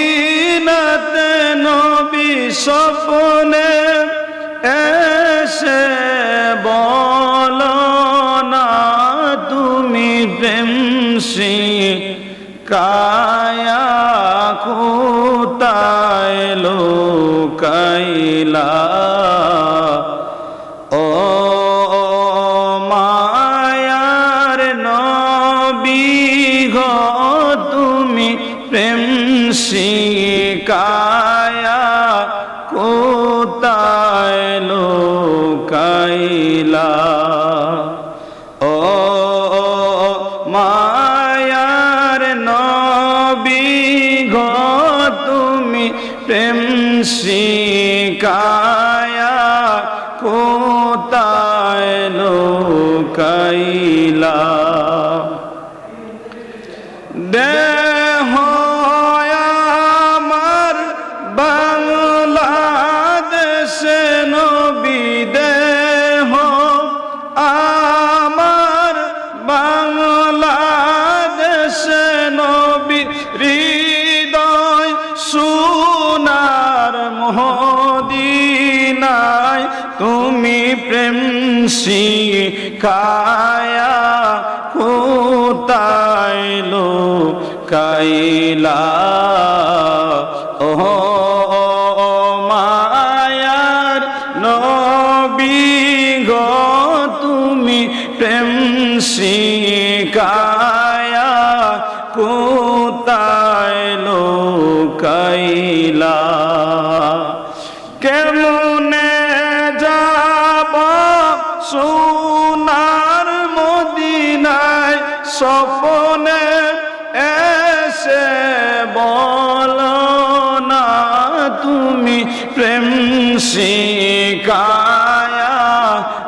মদিনাতে নবী স্বপনে এসে বল না তুমি প্রেমসি কায়া শিকায়া কোতায় লোকাইলা? ও মায়ার নবী গো তুমি প্রেম শিকায়া কোতায় লোকাইলা? দেহ মহদিনায় তুমি প্রেম শিখায়া কোতাইলো কাইলা। ও মায়ার নবী গো, তুমি প্রেম শিখায়া কোতাইলো কাইলা। সোনার মদিনায় স্বপনে এসে বল না তুমি প্রেম শিকায়া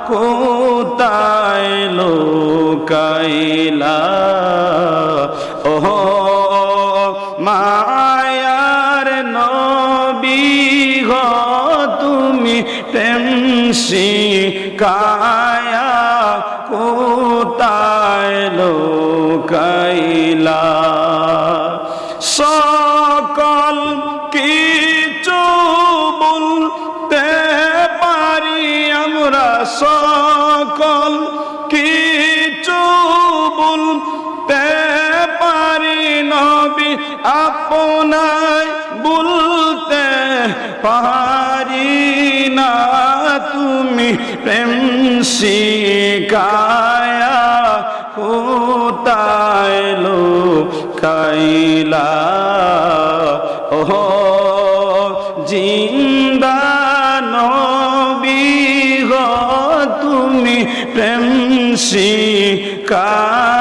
কোতায় লোকাইলা? ও মায়ার নবী গো, তুমি প্রেম শিকায়া কোতায় লোকাইলা। সকল কিছু বলতে পারি আমরা। সকল কিছু বলতে পারি নবী আপনায় বলতে পারি না। তুমি প্রেম শিকায়া কোতায় কাইলা ও জিন্দা নবী গো তুমি প্রেম শিকায়া